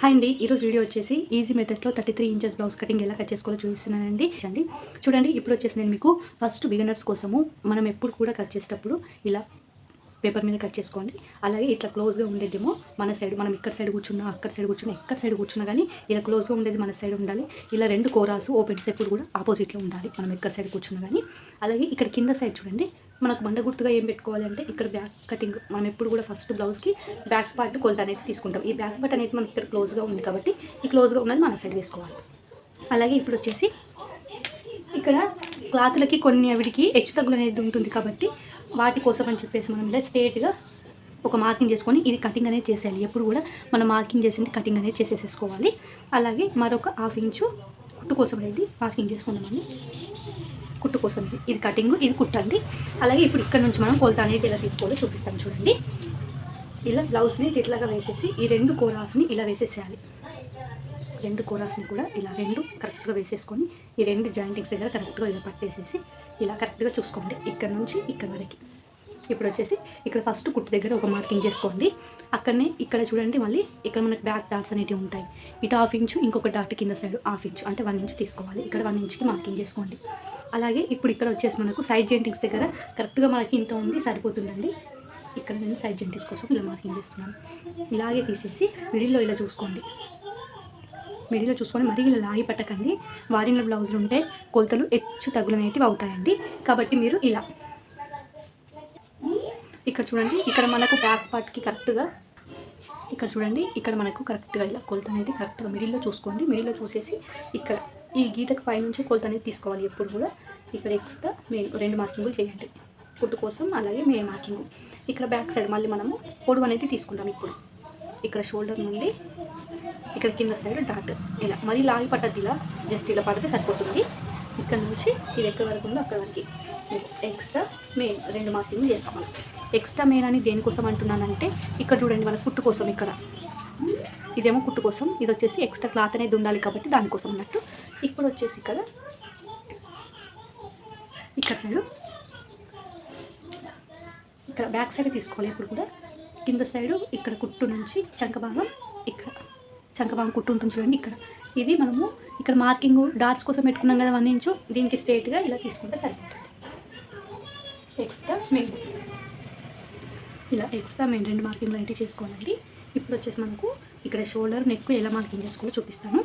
Hi అండి ఈరోజు video వచ్చేసి ఈజీ మెథడ్లో thirty three inches blouse cutting ఎలా కట్ చేసుకోవాలో చూపిస్తున్నానండి. చూడండి చూడండి ఇప్పుడు వచ్చేసి నేను మీకు ఫస్ట్ బిగినర్స్ కోసము మనం ఎప్పుడు కూడా కట్ చేసేటప్పుడు ఇలా పేపర్ మీద కట్ చేసుకోండి. అలాగే ఇట్లా క్లోజ్గా ఉండేదేమో మన సైడ్ మనం ఇక్కడ సైడ్ కూర్చున్నా అక్కడ సైడ్ కూర్చున్నా ఎక్కడ సైడ్ కూర్చున్నా కానీ ఇలా క్లోజ్గా ఉండేది మన సైడ్ ఉండాలి. ఇలా రెండు కోరాసు ఓపెన్ ఎప్పుడు కూడా ఆపోజిట్లో ఉండాలి మనం ఎక్కడ సైడ్ కూర్చున్నా కానీ అలాగే ఇక్కడ కింద సైడ్ చూడండి మనకు బండ గుర్తుగా ఏం పెట్టుకోవాలి అంటే ఇక్కడ బ్యాక్ కటింగ్ మనం ఎప్పుడు కూడా ఫస్ట్ బ్లౌజ్కి బ్యాక్ పార్ట్ కొలత అనేది తీసుకుంటాం. ఈ బ్యాక్ పార్ట్ అనేది మనకి ఇక్కడ క్లోజ్గా ఉంది కాబట్టి ఈ క్లోజ్గా ఉన్నది మన సైడ్ వేసుకోవాలి. అలాగే ఇప్పుడు వచ్చేసి ఇక్కడ క్లాతులకి కొన్ని అవిడికి హెచ్చు తగ్గులు అనేది ఉంటుంది కాబట్టి వాటి కోసం అని చెప్పేసి మనం ఇలా స్ట్రేట్గా ఒక మార్కింగ్ చేసుకొని ఇది కటింగ్ అనేది చేసేయాలి. ఎప్పుడు కూడా మనం మార్కింగ్ చేసింది కటింగ్ అనేది చేసేసేసుకోవాలి. అలాగే మరొక హాఫ్ ఇంచు కుట్టు కోసం అనేది మార్కింగ్ చేసుకున్నామండి కుట్టు కోసం ఇది. కటింగ్ ఇది కుట్టండి. అలాగే ఇప్పుడు ఇక్కడ నుంచి మనం కొలత అనేది ఇలా తీసుకోవాలో చూపిస్తాను చూడండి. ఇలా బ్లౌజ్ని ఇట్లాగా వేసేసి ఈ రెండు కోరాస్ని ఇలా వేసేసేయాలి. రెండు కూరాస్ని కూడా ఇలా రెండు కరెక్ట్గా వేసేసుకొని ఈ రెండు జాయింటింగ్స్ దగ్గర కరెక్ట్గా ఇలా పట్టేసేసి ఇలా కరెక్ట్గా చూసుకోండి. ఇక్కడ నుంచి ఇక్కడ వరకు. ఇప్పుడు వచ్చేసి ఇక్కడ ఫస్ట్ కుట్టు దగ్గర ఒక మార్కింగ్ చేసుకోండి. అక్కడనే ఇక్కడ చూడండి మళ్ళీ ఇక్కడ మనకి బ్యాక్ డాట్స్ అనేటివి ఉంటాయి. ఇటు హాఫ్ ఇంచు ఇంకొక డాట్ కింద సైడ్ హాఫ్ ఇంచు అంటే వన్ ఇంచ్ తీసుకోవాలి. ఇక్కడ వన్ ఇంచ్కి మార్కింగ్ చేసుకోండి. అలాగే ఇప్పుడు ఇక్కడ వచ్చేసి మనకు సైడ్ జెంటింగ్స్ దగ్గర కరెక్ట్గా మనకి ఇంత ఉంది సరిపోతుందండి. ఇక్కడ నేను సైడ్ జెంటింగ్స్ కోసం ఇలా మార్కింగ్ చేస్తున్నాను. ఇలాగే తీసేసి మిడిల్లో ఇలా చూసుకోండి. మిడిల్లో చూసుకొని మరీ ఇలా లాగి పట్టకండి. వారిన బ్లౌజులు ఉంటే కొలతలు హెచ్చు తగులనేటివి అవుతాయండి. కాబట్టి మీరు ఇలా. ఇక్కడ చూడండి ఇక్కడ మనకు బ్యాక్ పార్ట్కి కరెక్ట్గా ఇక్కడ చూడండి ఇక్కడ మనకు కరెక్ట్గా ఇలా కొలత అనేది కరెక్ట్గా మిడిల్లో చూసుకోండి. మిడిల్లో చూసేసి ఇక్కడ ఈ గీతకు పైనుంచి కొలత అనేది తీసుకోవాలి ఎప్పుడు కూడా. ఇక్కడ ఎక్స్ట్రా మెయిన్ రెండు మార్కింగులు చేయండి. పుట్టు కోసం అలాగే మే మార్కింగ్ ఇక్కడ బ్యాక్ సైడ్ మళ్ళీ మనము పొడవు అనేది తీసుకుంటాం ఇప్పుడు. ఇక్కడ షోల్డర్ నుండి ఇక్కడ కింద సైడ్ డాట్. ఇలా మరీ లాగి పట్టద్దు ఇలా. జస్ట్ ఇలా పడితే సరిపోతుంది. ఇక్కడ నుంచి ఇది ఎక్కడి వరకు ఉందో అక్కడ వరకు. ఎక్స్ట్రా మెయిన్ రెండు మార్కింగ్ చేసుకోవాలి. ఎక్స్ట్రా మెయిన్ అని దేనికోసం అంటున్నానంటే ఇక్కడ చూడండి మన కుట్టు కోసం ఇక్కడ. ఇదేమో కుట్టు కోసం. ఇది వచ్చేసి ఎక్స్ట్రా క్లాత్ అనేది ఉండాలి కాబట్టి దానికోసం అన్నట్టు. ఇప్పుడు వచ్చేసి ఇక్కడ ఇక్కడ సైడ్ ఇక్కడ బ్యాక్ సైడ్ తీసుకోవాలి ఇప్పుడు కూడా. కింద సైడ్ ఇక్కడ కుట్టు నుంచి చంక భాగం ఇక్కడ కుట్టు ఉంటుంది చూడండి ఇక్కడ. ఇది మనము ఇక్కడ మార్కింగ్ డాట్స్ కోసం పెట్టుకున్నాం కదా వన్ ఇంచు. దీనికి స్ట్రేట్గా ఇలా తీసుకుంటే సరిపోతుంది. ఎక్స్ట్రా మెయిన్ ఇలా ఎక్స్ట్రా మెయిన్ రెండు మార్కింగ్లు అనేవి చేసుకోవాలండి. ఇప్పుడు వచ్చేసి మనకు ఇక్కడ షోల్డర్ నెక్ ఎలా మార్కింగ్ చేసుకోవాలో చూపిస్తాను.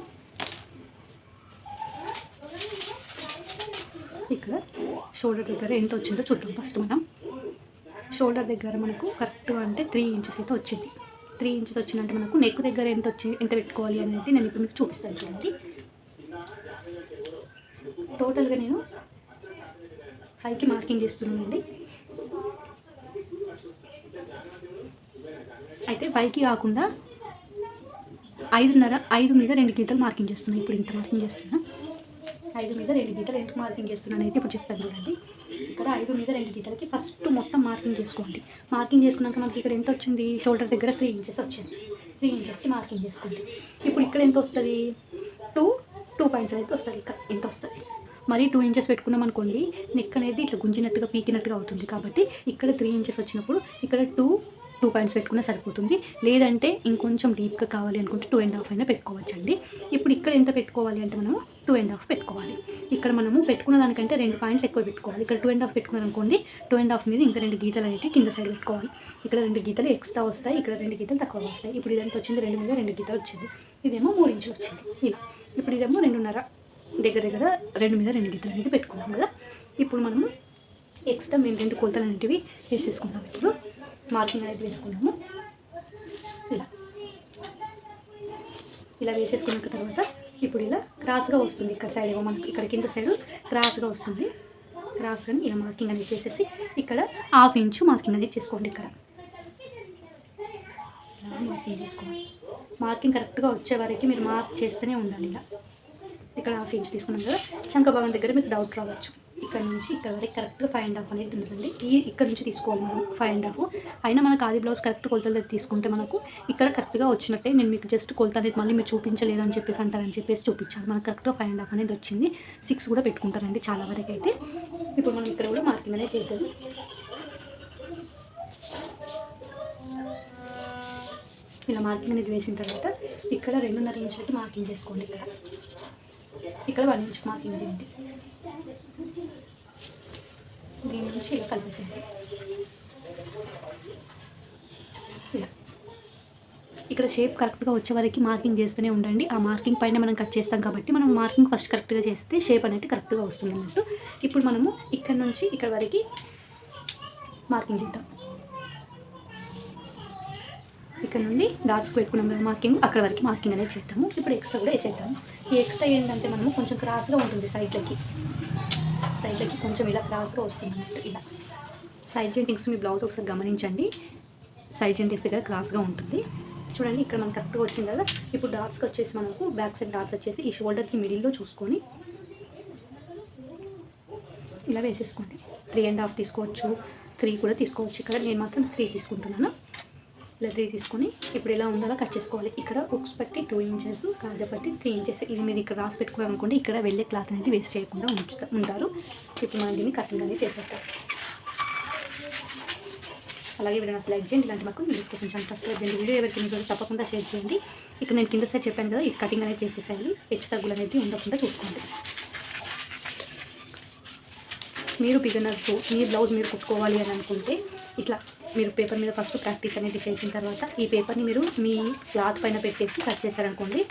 ఇక్కడ షోల్డర్ దగ్గర ఎంత వచ్చిందో చూద్దాం. ఫస్ట్ మనం షోల్డర్ దగ్గర మనకు కరెక్ట్గా అంటే త్రీ ఇంచెస్ అయితే వచ్చింది. త్రీ ఇంచెస్ వచ్చిందంటే మనకు నెక్ దగ్గర ఎంత వచ్చి ఎంత పెట్టుకోవాలి అనేది నేను ఇప్పుడు మీకు చూపిస్తాను చూడండి. టోటల్గా నేను ఫైవ్కి మార్కింగ్ చేస్తున్నానండి. అయితే ఫైవ్కి కాకుండా ఐదున్నర ఐదు మీద రెండు గీతలు మార్కింగ్ చేస్తున్నాను ఇప్పుడు ఇంత మార్కింగ్ చేస్తున్నా. ఐదు మీద రెండు గీతలు ఎంత మార్కింగ్ చేస్తున్నాను అయితే ఇప్పుడు చెప్తాను చూడండి. ఇక్కడ ఐదు మీద రెండు గీతలకి ఫస్ట్ మొత్తం మార్కింగ్ చేసుకోండి. మార్కింగ్ చేసుకున్నాక మనకి ఇక్కడ ఎంత వచ్చింది? షోల్డర్ దగ్గర త్రీ ఇంచెస్ వచ్చింది. త్రీ ఇంచెస్కి మార్కింగ్ చేసుకోండి. ఇప్పుడు ఇక్కడ ఎంత వస్తుంది? టూ టూ పాయింట్స్ అయితే వస్తుంది ఇక్కడ. ఎంత వస్తుంది? మరీ టూ ఇంచెస్ పెట్టుకున్నాం అనుకోండి నెక్ అనేది ఇట్లా గుంజినట్టుగా పీకినట్టుగా అవుతుంది. కాబట్టి ఇక్కడ త్రీ ఇంచెస్ వచ్చినప్పుడు ఇక్కడ టూ టూ పాయింట్స్ పెట్టుకున్నా సరిపోతుంది. లేదంటే ఇంకొంచెం డీప్గా కావాలి అనుకుంటే టూ అండ్ హాఫ్ అయినా పెట్టుకోవచ్చండి. ఇప్పుడు ఇక్కడ ఎంత పెట్టుకోవాలి అంటే మనము టూ అండ్ హాఫ్ పెట్టుకోవాలి. ఇక్కడ మనము పెట్టుకున్న దానికంటే రెండు పాయింట్స్ ఎక్కువ పెట్టుకోవాలి. ఇక్కడ టూ అండ్ హాఫ్ పెట్టుకున్నాం అనుకోండి టూ అండ్ హాఫ్ మీద ఇంకా రెండు గీతలు అనేవి కింద సైడ్ పెట్టుకోవాలి. ఇక్కడ రెండు గీతలు ఎక్స్ట్రా వస్తాయి ఇక్కడ రెండు గీతలు తక్కువ వస్తాయి. ఇప్పుడు ఇదంతా వచ్చింది రెండు మీద రెండు గీతలు వచ్చింది. ఇదేమో మూడు ఇంచులు వచ్చింది. ఇలా. ఇప్పుడు ఇదేమో రెండున్నర. దగ్గర దగ్గర రెండు మీద రెండు గీతలు అనేది పెట్టుకున్నాం కదా. ఇప్పుడు మనము ఎక్స్ట్రా మేము రెండు కొలతలు అనేటివి వేసేసుకుందాం ఇప్పుడు. మార్కింగ్ అనేది వేసుకున్నాము ఇలా. ఇలా వేసేసుకున్న తర్వాత ఇప్పుడు ఇలా క్రాస్గా వస్తుంది. ఇక్కడ సైడ్ ఏమో మనకి ఇక్కడ కింద సైడ్ క్రాస్గా వస్తుంది. క్రాస్ అని ఇలా మార్కింగ్ అనేది చేసేసి ఇక్కడ హాఫ్ ఇంచు మార్కింగ్ అనేది చేసుకోండి ఇక్కడ. మార్కింగ్ చేసుకోండి. మార్కింగ్ కరెక్ట్గా వచ్చే వరకు మీరు మార్క్ చేస్తూనే ఉండాలి ఇలా. ఇక్కడ హాఫ్ ఇంచ్ తీసుకున్నాం కదా. చంక భాగం దగ్గర మీకు డౌట్ రావచ్చు. ఇక్కడ నుంచి ఇక్కడ వరకు కరెక్ట్గా ఫైవ్ అండ్ హాఫ్ అనేది ఉంటుంది ఈ ఇక్కడ నుంచి తీసుకోవాలి మనం ఫైవ్ అండ్ హాఫ్. అయినా మనకు ఆది బ్లౌజ్ కరెక్ట్ కొలతలు తీసుకుంటే మనకు ఇక్కడ కరెక్ట్గా వచ్చినట్టే. నేను మీకు జస్ట్ కొలత అనేది మళ్ళీ మీరు చూపించలేదు అని చెప్పేసి అంటారని చెప్పేసి చూపించాను. మనకు కరెక్ట్గా ఫైవ్ అండ్ హాఫ్ అనేది వచ్చింది. సిక్స్ కూడా పెట్టుకుంటారండి చాలా వరకు అయితే. ఇప్పుడు మనం ఇక్కడ కూడా మార్కింగ్ అనేది చేద్దాం. ఇలా మార్కింగ్ అనేది వేసిన తర్వాత ఇక్కడ రెండున్నర ఇంచులకి మార్కింగ్ చేసుకోండి ఇక్కడ. ఇక్కడ వన్ ఇంచ్ మార్కింగ్ చేయండి. దీని నుంచి ఇలా కలిపేసేయండి. ఇలా. ఇక్కడ షేప్ కరెక్ట్గా వచ్చే వరకు మార్కింగ్ చేస్తూనే ఉండండి. ఆ మార్కింగ్ పైన మనం కట్ చేస్తాం కాబట్టి మనం మార్కింగ్ ఫస్ట్ కరెక్ట్గా చేస్తే షేప్ అనేది కరెక్ట్గా వస్తుంది అన్నట్టు. ఇప్పుడు మనము ఇక్కడ నుంచి ఇక్కడ వరకు మార్కింగ్ చేద్దాం. ఇక్కడ నుండి డాట్స్కి పెట్టుకున్నాం మార్కింగ్ అక్కడ వరకు మార్కింగ్ అనేది చేద్దాము. ఇప్పుడు ఎక్స్ట్రా కూడా వేసేద్దాము. ఈ ఎక్స్ట్రా ఏంటంటే మనము కొంచెం క్రాస్గా ఉంటుంది సైడ్లకి సైడ్లకి కొంచెం ఇలా క్రాస్గా వస్తుంది అన్నట్టు ఇలా. సైడ్ జెంటింగ్స్ మీ బ్లౌజ్ ఒకసారి గమనించండి. సైడ్ జెంటింగ్స్ దగ్గర క్రాస్గా ఉంటుంది. చూడండి ఇక్కడ మనకు కరెక్ట్గా వచ్చింది కదా. ఇప్పుడు డాట్స్కి వచ్చేసి మనకు బ్యాక్ సైడ్ డాట్స్ వచ్చేసి ఈ షోల్డర్కి మిడిల్లో చూసుకొని ఇలా వేసేసుకోండి. త్రీ అండ్ హాఫ్ తీసుకోవచ్చు. త్రీ కూడా తీసుకోవచ్చు. ఇక్కడ నేను మాత్రం త్రీ తీసుకుంటున్నాను. ఇలా త్రీ తీసుకొని ఇప్పుడు ఎలా ఉండాలో కట్ చేసుకోవాలి. ఇక్కడ ఉక్స్ పట్టి టూ ఇంచెస్ కాజా పట్టి త్రీ ఇంచెస్. ఇది మీరు ఇక్కడ రాసి పెట్టుకోవాలనుకోండి ఇక్కడ వెళ్ళే క్లాత్ అనేది వేస్ట్ చేయకుండా ఉంచుతా ఉంటారు. ఇప్పుడు మనం దీన్ని కటింగ్ అనేది చేసేస్తారు అలాగే వీడియో అసలు లైక్ చేయండి ఇలాంటి మాకు వీడియోస్ కోసం ఛానల్ సబ్స్క్రైబ్ చేయండి. వీడియో ఎవరికి మీకు తప్పకుండా షేర్ చేయండి. ఇక్కడ నేను కింద సైడ్ చెప్పాను కదా ఇది కటింగ్ అనేది చేసేసాను హెచ్చు తగ్గులు అనేది ఉండకుండా చూసుకోండి. మీరు బిగినర్స్ మీ బ్లౌజ్ మీరు కుట్టుకోవాలి అని అనుకుంటే ఇట్లా మీరు పేపర్ మీద ఫస్ట్ ప్రాక్టీస్ అనేది చేసిన తర్వాత ఈ పేపర్ని మీరు మీ క్లాత్ పైన పెట్టేసి కట్ చేశారనుకోండి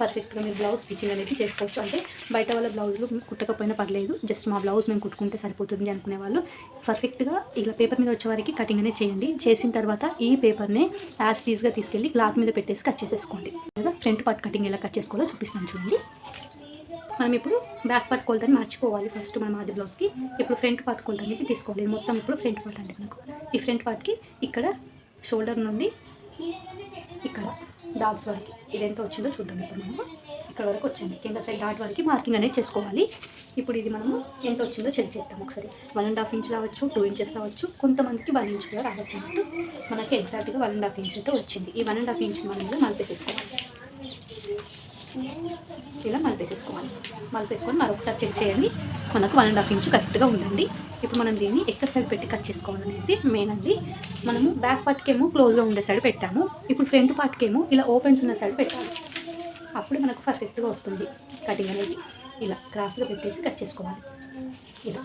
పర్ఫెక్ట్గా మీరు బ్లౌజ్ స్టిచ్చింగ్ అనేది చేసుకోవచ్చు. అంటే బయట వాళ్ళ బ్లౌజులు కుట్టకపోయినా పర్లేదు జస్ట్ మా బ్లౌజ్ మేము కుట్టుకుంటే సరిపోతుంది అనుకునే వాళ్ళు పర్ఫెక్ట్గా ఇలా పేపర్ మీద వచ్చేవారికి కటింగ్ అనేది చేయండి. చేసిన తర్వాత ఈ పేపర్ని యాజ్ టీజ్గా తీసుకెళ్ళి క్లాత్ మీద పెట్టేసి కట్ చేసేసుకోండి. లేదా ఫ్రంట్ పార్ట్ కటింగ్ ఎలా కట్ చేసుకోవాలో చూపిస్తాను చూడండి. మనం ఇప్పుడు బ్యాక్ పార్ట్ కొలతని మార్చుకోవాలి ఫస్ట్ మనం ఆది బ్లౌజ్కి ఇప్పుడు ఫ్రంట్ పార్ట్ కొలత అనేది తీసుకోవాలి. మొత్తం ఇప్పుడు ఫ్రంట్ పార్ట్ అంటే మనకు. ఈ ఫ్రంట్ పార్ట్కి ఇక్కడ షోల్డర్ నుండి ఇక్కడ డాట్స్ వరకు ఇది ఎంత వచ్చిందో చూద్దాం ఇప్పుడు మనము. ఇక్కడ వరకు వచ్చింది. కింద సైడ్ డాట్ వరకు మార్కింగ్ అనేది చేసుకోవాలి. ఇప్పుడు ఇది మనము ఎంత వచ్చిందో చెక్ చేద్దాం ఒకసారి. వన్ అండ్ హాఫ్ ఇంచ్ రావచ్చు టూ ఇంచెస్ రావచ్చు. కొంతమందికి వన్ ఇంచ్ కూడా రావచ్చు అన్నట్టు. మనకి ఎగ్జాక్ట్గా వన్ అండ్ హాఫ్ ఇంచ్ అయితే వచ్చింది. ఈ వన్ అండ్ హాఫ్ ఇంచ్ మనం ఇలా తీసుకోవాలి. ఇలా మలిపేసేసుకోవాలి. మలిపేసుకొని మరొకసారి చెక్ చేయండి. మనకు వన్ అండ్ హాఫ్ ఇంచ్ కరెక్ట్గా ఉందండి. ఇప్పుడు మనం దీన్ని ఎక్కడ సైడ్ పెట్టి కట్ చేసుకోవాలనేది మెయిన్ అండి. మనము బ్యాక్ పార్ట్కేమో క్లోజ్గా ఉండే సైడ్ పెట్టాము. ఇప్పుడు ఫ్రంట్ పార్ట్కేమో ఇలా ఓపెన్స్ ఉన్న సైడ్ పెట్టాలి. అప్పుడు మనకు పర్ఫెక్ట్గా వస్తుంది కటింగ్ అనేది. ఇలా క్రాస్గా పెట్టేసి కట్ చేసుకోవాలి. ఇలా.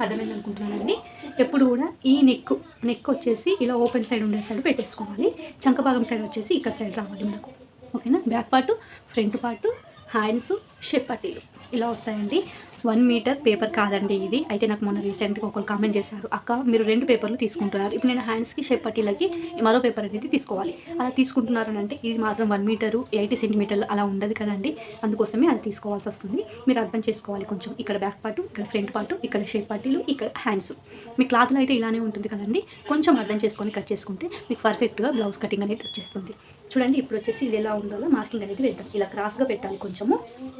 అర్థమైంది అనుకుంటున్నానండి? ఎప్పుడు కూడా ఈ నెక్ నెక్ వచ్చేసి ఇలా ఓపెన్ సైడ్ ఉండే సైడ్ పెట్టేసుకోవాలి. చంక భాగం సైడ్ వచ్చేసి ఇక్కడ సైడ్ రావాలి మనకు. ఓకేనా back part front part hands shape పట్టీలు ఇలా వస్తాయండి. వన్ మీటర్ పేపర్ కాదండి ఇది. అయితే నాకు మొన్న రీసెంట్గా ఒకరు కామెంట్ చేశారు అక్క మీరు రెండు పేపర్లు తీసుకుంటున్నారు. ఇప్పుడు నేను హ్యాండ్స్కి షేప్ పట్టీలకి మరో పేపర్ అనేది తీసుకోవాలి. అలా తీసుకుంటున్నారు అని అంటే ఇది మాత్రం వన్ మీటరు ఎయిటీ సెంటీమీటర్లు అలా ఉండదు కదండి. అందుకోసమే అది తీసుకోవాల్సి వస్తుంది. మీరు అర్థం చేసుకోవాలి కొంచెం. ఇక్కడ బ్యాక్ పార్టు ఇక్కడ ఫ్రంట్ పార్టు ఇక్కడ షేప్ పట్టీలు ఇక్కడ హ్యాండ్స్. మీ క్లాత్లో అయితే ఇలానే ఉంటుంది కదండి. కొంచెం అర్థం చేసుకొని కట్ చేసుకుంటే మీకు పర్ఫెక్ట్గా బ్లౌజ్ కటింగ్ అనేది వచ్చేస్తుంది. చూడండి ఇప్పుడు వచ్చేసి ఇది ఎలా ఉందో మార్కింగ్ అనేది వేద్దాం. ఇలా క్రాస్గా పెట్టాలి కొంచెము.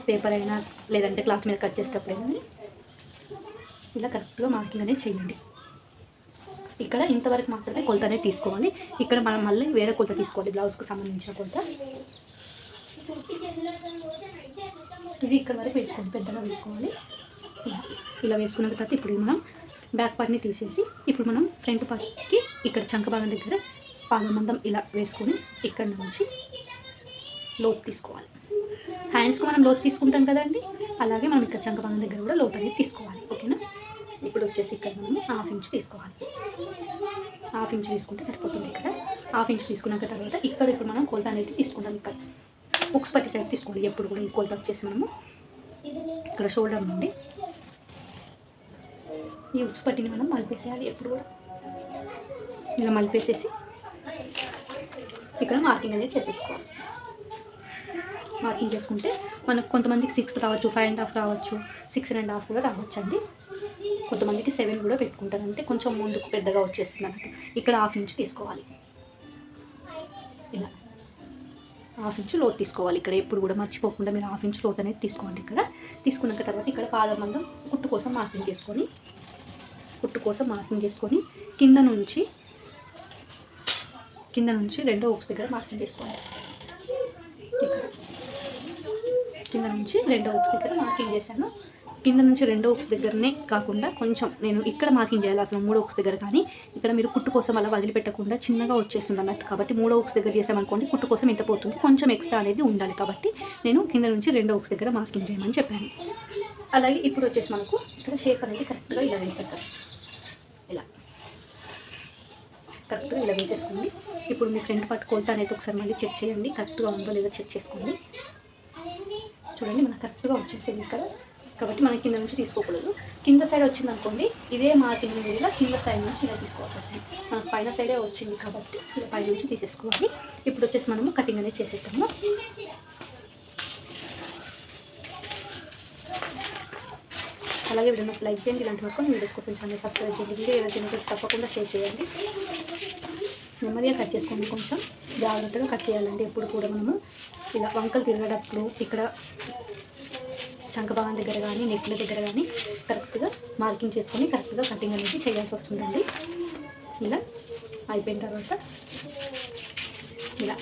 పేపర్ అయినా లేదంటే క్లాత్ మీద కట్ చేసేటప్పుడైనా ఇలా కరెక్ట్గా మార్కింగ్ అనేది చేయండి. ఇక్కడ ఇంతవరకు మాత్రమే కొలత అనేది తీసుకోవాలి. ఇక్కడ మనం మళ్ళీ వేరే కొలత తీసుకోవాలి బ్లౌజ్కి సంబంధించిన కొలత. ఇది ఇక్కడ వరకు వేసుకోండి పెద్దగా వేసుకోవాలి. ఇలా ఇలా వేసుకున్న తర్వాత ఇప్పుడు మనం బ్యాక్ పార్ట్ని తీసేసి ఇప్పుడు మనం ఫ్రంట్ పార్ట్కి ఇక్కడ చంక భాగం దగ్గర పాదమందం ఇలా వేసుకొని ఇక్కడ నుంచి లోతు తీసుకోవాలి. హ్యాండ్స్కి మనం లోతు తీసుకుంటాం కదండి? అలాగే మనం ఇక్కడ చంకపాదం దగ్గర కూడా లోతు అనేది తీసుకోవాలి. ఓకేనా? ఇప్పుడు వచ్చేసి ఇక్కడ మనం హాఫ్ ఇంచ్ తీసుకోవాలి. హాఫ్ ఇంచ్ తీసుకుంటే సరిపోతుంది ఇక్కడ. హాఫ్ ఇంచ్ తీసుకున్నాక తర్వాత ఇక్కడ ఇప్పుడు మనం కొలత అనేది తీసుకుంటాం ఇక్కడ. బుక్స్ పట్టి సైడ్ తీసుకోవాలి ఎప్పుడు కూడా ఈ కొలత వచ్చేసి మనము ఇక్కడ షోల్డర్ నుండి ఈ ఉక్స్ పట్టిని మనం మలిపేసేయాలి ఎప్పుడు కూడా. ఇలా మలిపేసేసి ఇక్కడ మార్కింగ్ అనేది చేసేసుకోవాలి. మార్కింగ్ చేసుకుంటే మనకు కొంతమందికి సిక్స్ రావచ్చు ఫైవ్ అండ్ హాఫ్ రావచ్చు సిక్స్ అండ్ హాఫ్ కూడా రావచ్చు అండి కొంతమందికి సెవెన్ కూడా పెట్టుకుంటారు. అంటే కొంచెం ముందుకు పెద్దగా వచ్చేస్తుంది అన్నట్టు. ఇక్కడ హాఫ్ ఇంచ్ తీసుకోవాలి. ఇలా. హాఫ్ ఇంచ్ లోతు తీసుకోవాలి ఇక్కడ. ఎప్పుడు కూడా మర్చిపోకుండా మీరు హాఫ్ ఇంచ్ లోతు అనేది తీసుకోండి ఇక్కడ. తీసుకున్నాక తర్వాత ఇక్కడ పాదం మందం కుట్టు కోసం మార్కింగ్ చేసుకొని కుట్టు కోసం మార్కింగ్ చేసుకొని కింద నుంచి కింద నుంచి రెండో ఒకస్ దగ్గర మార్కింగ్ చేసుకోండి. ఇక్కడ కింద నుంచి రెండో ఒక్స్ దగ్గర మార్కింగ్ చేశాను. కింద నుంచి రెండో ఉక్స్ దగ్గరనే కాకుండా కొంచెం నేను ఇక్కడ మార్కింగ్ చేయాలి అసలు మూడో ఒకస్ దగ్గర కానీ ఇక్కడ మీరు కుట్టు కోసం అలా వదిలిపెట్టకుండా చిన్నగా వచ్చేస్తుంది అన్నట్టు. కాబట్టి మూడో ఒకస్ దగ్గర చేసామనుకోండి కుట్టు కోసం ఇంత పోతుంది కొంచెం ఎక్స్ట్రా అనేది ఉండాలి. కాబట్టి నేను కింద నుంచి రెండో ఒకస్ దగ్గర మార్కింగ్ చేయమని చెప్పాను. అలాగే ఇప్పుడు వచ్చేసి మనకు ఇక్కడ షేప్ అనేది కరెక్ట్గా ఇలా వేసేస్తారు ఇలా కరెక్ట్గా ఇలా వేసేసుకోండి. ఇప్పుడు మీ ఫ్రంట్ పార్ట్ కొలత అనేది ఒకసారి మళ్ళీ చెక్ చేయండి. కరెక్ట్గా ఉందో లేదో చెక్ చేసుకోండి. చూడండి మనకు కరెక్ట్గా వచ్చేసింది ఇక్కడ. కాబట్టి మనం కింద నుంచి తీసుకోకూడదు. కింద సైడ్ వచ్చింది అనుకోండి ఇదే మార్కింగ్ మీద కింద సైడ్ నుంచి ఇలా తీసుకోవాల్సి వస్తుంది. మనకు పైన సైడే వచ్చింది కాబట్టి ఇలా పై నుంచి తీసేసుకోవాలి. ఇప్పుడు వచ్చేసి మనము కటింగ్ అనేది చేసేద్దాము. అలాగే వీడియో అసలు లైక్ చేయండి. ఇలాంటి వరకు వీడియోస్ కోసం ఛానల్ సబ్స్క్రైబ్ చేయండి. వీడియో ఏదైతే తప్పకుండా షేర్ చేయండి. నెమ్మదిగా కట్ చేసుకోండి కొంచెం జాగ్రత్తగా కట్ చేయాలండి. ఎప్పుడు కూడా మనము ఇలా వంకలు తిరగడప్పుడు ఇక్కడ చంకభాగం దగ్గర కానీ నెక్ల దగ్గర కానీ కరెక్ట్గా మార్కింగ్ చేసుకొని కరెక్ట్గా కటింగ్ అనేది చేయాల్సి వస్తుందండి. ఇలా అయిపోయిన తర్వాత ఇలా